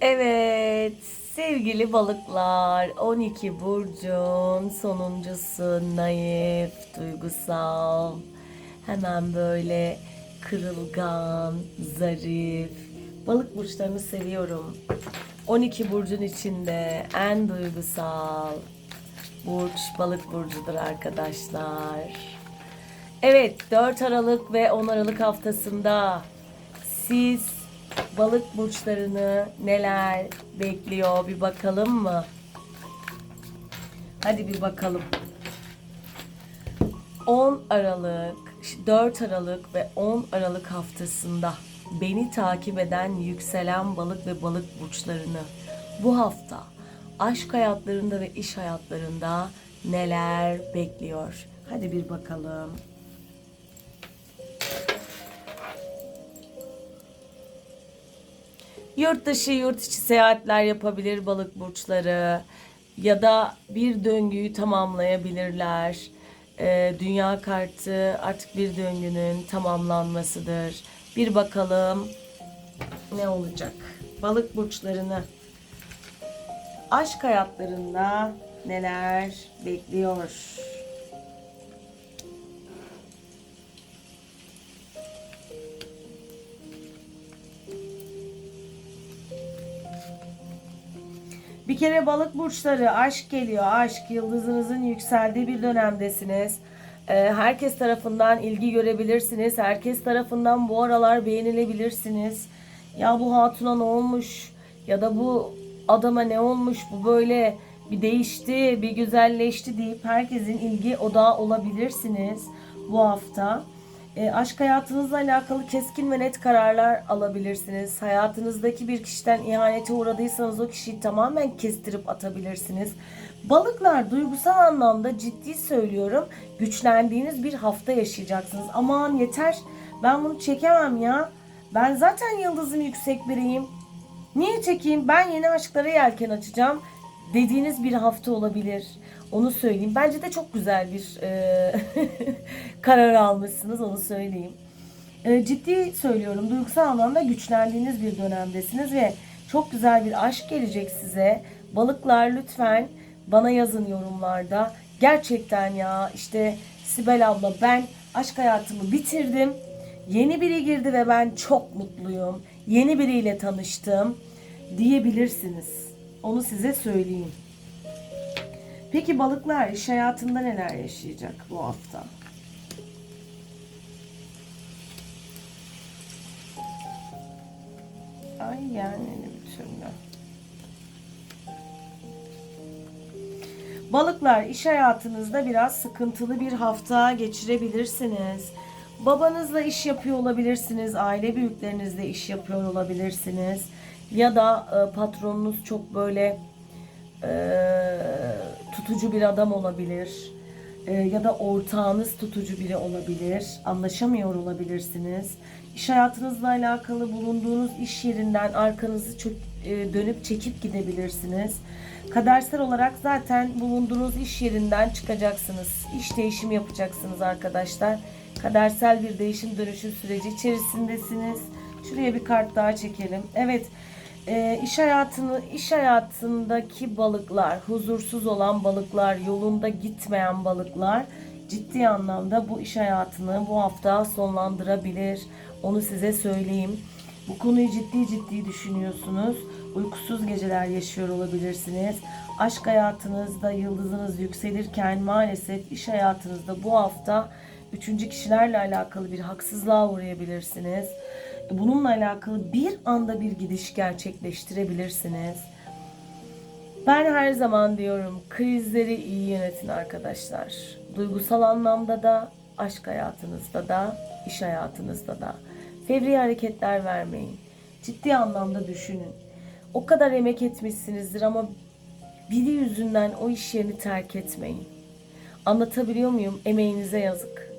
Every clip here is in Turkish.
Evet sevgili balıklar 12 burcun sonuncusu naif, duygusal, hemen böyle kırılgan, zarif. Balık burçlarını seviyorum. 12 burcun içinde en duygusal burç balık burcudur arkadaşlar. Evet 4 Aralık ve 10 Aralık haftasında siz balık burçlarını neler bekliyor bir bakalım mı? Hadi bir bakalım. 10 Aralık, 4 Aralık ve 10 Aralık haftasında beni takip eden yükselen balık ve balık burçlarını bu hafta aşk hayatlarında ve iş hayatlarında neler bekliyor? Hadi bir bakalım. Yurt dışı, yurt içi seyahatler yapabilir balık burçları ya da bir döngüyü tamamlayabilirler. Ee, dünya kartı artık bir döngünün tamamlanmasıdır. Bir bakalım ne olacak? Balık burçlarını aşk hayatlarında neler bekliyor? Bir kere balık burçları aşk geliyor. Aşk yıldızınızın yükseldiği bir dönemdesiniz. Ee, herkes tarafından ilgi görebilirsiniz. Herkes tarafından bu aralar beğenilebilirsiniz. Ya bu hatuna ne olmuş? Ya da bu adama ne olmuş? Bu böyle bir değişti, bir güzelleşti deyip herkesin ilgi odağı olabilirsiniz bu hafta. E, aşk hayatınızla alakalı keskin ve net kararlar alabilirsiniz. Hayatınızdaki bir kişiden ihanete uğradıysanız o kişiyi tamamen kestirip atabilirsiniz. Balıklar duygusal anlamda ciddi söylüyorum güçlendiğiniz bir hafta yaşayacaksınız. Aman yeter ben bunu çekemem ya. Ben zaten yıldızım yüksek biriyim. Niye çekeyim? Ben yeni aşklara yelken açacağım dediğiniz bir hafta olabilir. Onu söyleyeyim. Bence de çok güzel bir e, karar almışsınız. Onu söyleyeyim. E, ciddi söylüyorum. Duygusal anlamda güçlendiğiniz bir dönemdesiniz ve çok güzel bir aşk gelecek size. Balıklar lütfen bana yazın yorumlarda. Gerçekten ya işte Sibel abla ben aşk hayatımı bitirdim. Yeni biri girdi ve ben çok mutluyum. Yeni biriyle tanıştım diyebilirsiniz. Onu size söyleyeyim. Peki balıklar iş hayatında neler yaşayacak bu hafta? Ay yani bir türlü. Balıklar iş hayatınızda biraz sıkıntılı bir hafta geçirebilirsiniz. Babanızla iş yapıyor olabilirsiniz, aile büyüklerinizle iş yapıyor olabilirsiniz. Ya da e, patronunuz çok böyle e, tutucu bir adam olabilir. E, ya da ortağınız tutucu biri olabilir. Anlaşamıyor olabilirsiniz. İş hayatınızla alakalı bulunduğunuz iş yerinden arkanızı çök, e, dönüp çekip gidebilirsiniz. Kadersel olarak zaten bulunduğunuz iş yerinden çıkacaksınız. İş değişimi yapacaksınız arkadaşlar. Kadersel bir değişim dönüşüm süreci içerisindesiniz. Şuraya bir kart daha çekelim. Evet, e, iş hayatını iş hayatındaki balıklar, huzursuz olan balıklar, yolunda gitmeyen balıklar ciddi anlamda bu iş hayatını bu hafta sonlandırabilir. Onu size söyleyeyim. Bu konuyu ciddi ciddi düşünüyorsunuz. Uykusuz geceler yaşıyor olabilirsiniz. Aşk hayatınızda yıldızınız yükselirken maalesef iş hayatınızda bu hafta üçüncü kişilerle alakalı bir haksızlığa uğrayabilirsiniz. Bununla alakalı bir anda bir gidiş gerçekleştirebilirsiniz. Ben her zaman diyorum krizleri iyi yönetin arkadaşlar. Duygusal anlamda da, aşk hayatınızda da, iş hayatınızda da. Fevri hareketler vermeyin. Ciddi anlamda düşünün. O kadar emek etmişsinizdir ama biri yüzünden o iş yerini terk etmeyin. Anlatabiliyor muyum? Emeğinize yazık.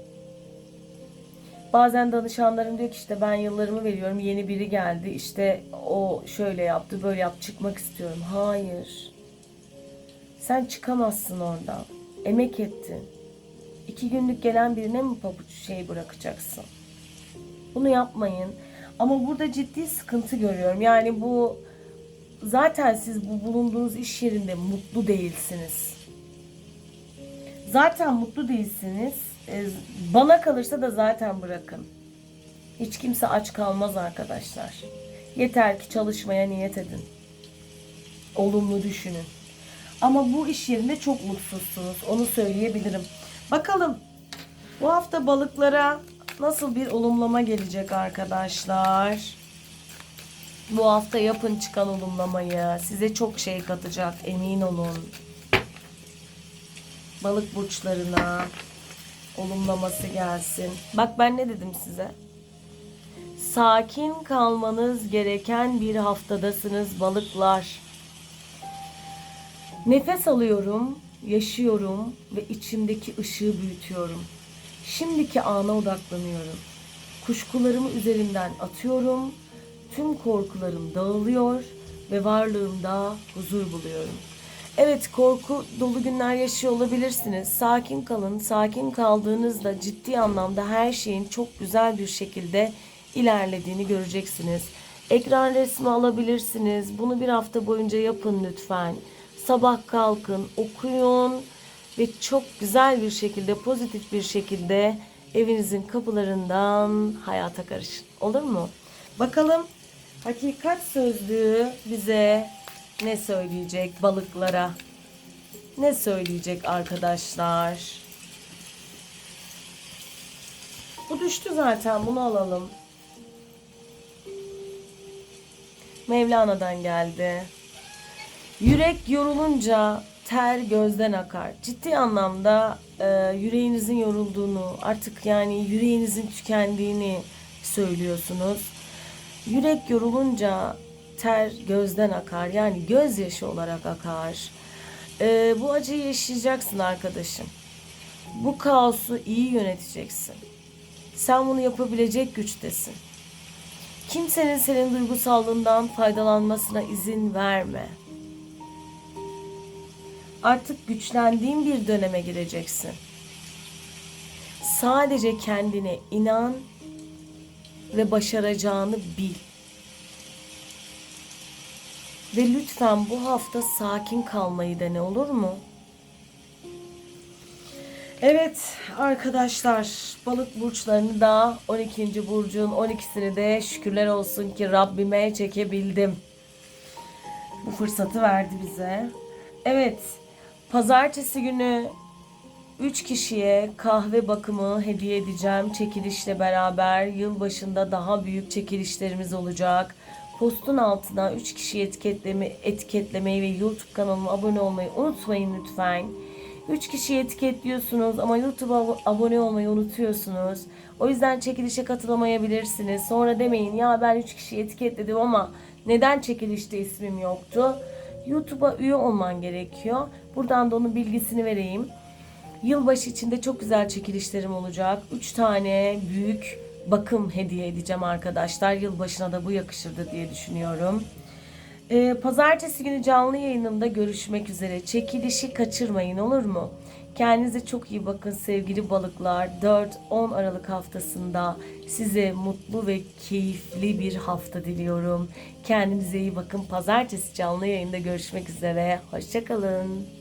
Bazen danışanlarım diyor ki işte ben yıllarımı veriyorum yeni biri geldi işte o şöyle yaptı böyle yaptı çıkmak istiyorum. Hayır. Sen çıkamazsın oradan. Emek ettin. İki günlük gelen birine mi pabuç şey bırakacaksın? Bunu yapmayın. Ama burada ciddi sıkıntı görüyorum. Yani bu zaten siz bu bulunduğunuz iş yerinde mutlu değilsiniz. Zaten mutlu değilsiniz. E, Bana kalırsa da zaten bırakın. Hiç kimse aç kalmaz arkadaşlar. Yeter ki çalışmaya niyet edin. Olumlu düşünün. Ama bu iş yerinde çok mutsuzsunuz. Onu söyleyebilirim. Bakalım bu hafta balıklara nasıl bir olumlama gelecek arkadaşlar? Bu hafta yapın çıkan olumlamayı. Size çok şey katacak emin olun. Balık burçlarına olumlaması gelsin. Bak ben ne dedim size? Sakin kalmanız gereken bir haftadasınız balıklar. Nefes alıyorum, yaşıyorum ve içimdeki ışığı büyütüyorum. Şimdiki ana odaklanıyorum. Kuşkularımı üzerimden atıyorum. Tüm korkularım dağılıyor ve varlığımda huzur buluyorum. Evet korku dolu günler yaşıyor olabilirsiniz. Sakin kalın. Sakin kaldığınızda ciddi anlamda her şeyin çok güzel bir şekilde ilerlediğini göreceksiniz. Ekran resmi alabilirsiniz. Bunu bir hafta boyunca yapın lütfen. Sabah kalkın, okuyun ve çok güzel bir şekilde, pozitif bir şekilde evinizin kapılarından hayata karışın. Olur mu? Bakalım hakikat sözlüğü bize ne söyleyecek balıklara? Ne söyleyecek arkadaşlar? Bu düştü zaten. Bunu alalım. Mevlana'dan geldi. Yürek yorulunca ter gözden akar. Ciddi anlamda e, yüreğinizin yorulduğunu, artık yani yüreğinizin tükendiğini söylüyorsunuz. Yürek yorulunca ter gözden akar. Yani gözyaşı olarak akar. E, bu acıyı yaşayacaksın arkadaşım. Bu kaosu iyi yöneteceksin. Sen bunu yapabilecek güçtesin. Kimsenin senin duygusallığından faydalanmasına izin verme. Artık güçlendiğin bir döneme gireceksin. Sadece kendine inan ve başaracağını bil. Ve lütfen bu hafta sakin kalmayı dene olur mu? Evet arkadaşlar balık burçlarını da 12. burcun 12'sini de şükürler olsun ki Rabbime çekebildim. Bu fırsatı verdi bize. Evet pazartesi günü 3 kişiye kahve bakımı hediye edeceğim çekilişle beraber. Yılbaşında daha büyük çekilişlerimiz olacak. Postun altına 3 kişi etiketleme, etiketlemeyi ve YouTube kanalıma abone olmayı unutmayın lütfen. 3 kişiyi etiketliyorsunuz ama YouTube'a abo- abone olmayı unutuyorsunuz. O yüzden çekilişe katılamayabilirsiniz. Sonra demeyin ya ben 3 kişiyi etiketledim ama neden çekilişte ismim yoktu? YouTube'a üye olman gerekiyor. Buradan da onun bilgisini vereyim. Yılbaşı içinde çok güzel çekilişlerim olacak. 3 tane büyük bakım hediye edeceğim arkadaşlar. Yılbaşına da bu yakışırdı diye düşünüyorum. Ee, pazartesi günü canlı yayınımda görüşmek üzere. Çekilişi kaçırmayın olur mu? Kendinize çok iyi bakın sevgili balıklar. 4-10 Aralık haftasında size mutlu ve keyifli bir hafta diliyorum. Kendinize iyi bakın. Pazartesi canlı yayında görüşmek üzere. Hoşçakalın.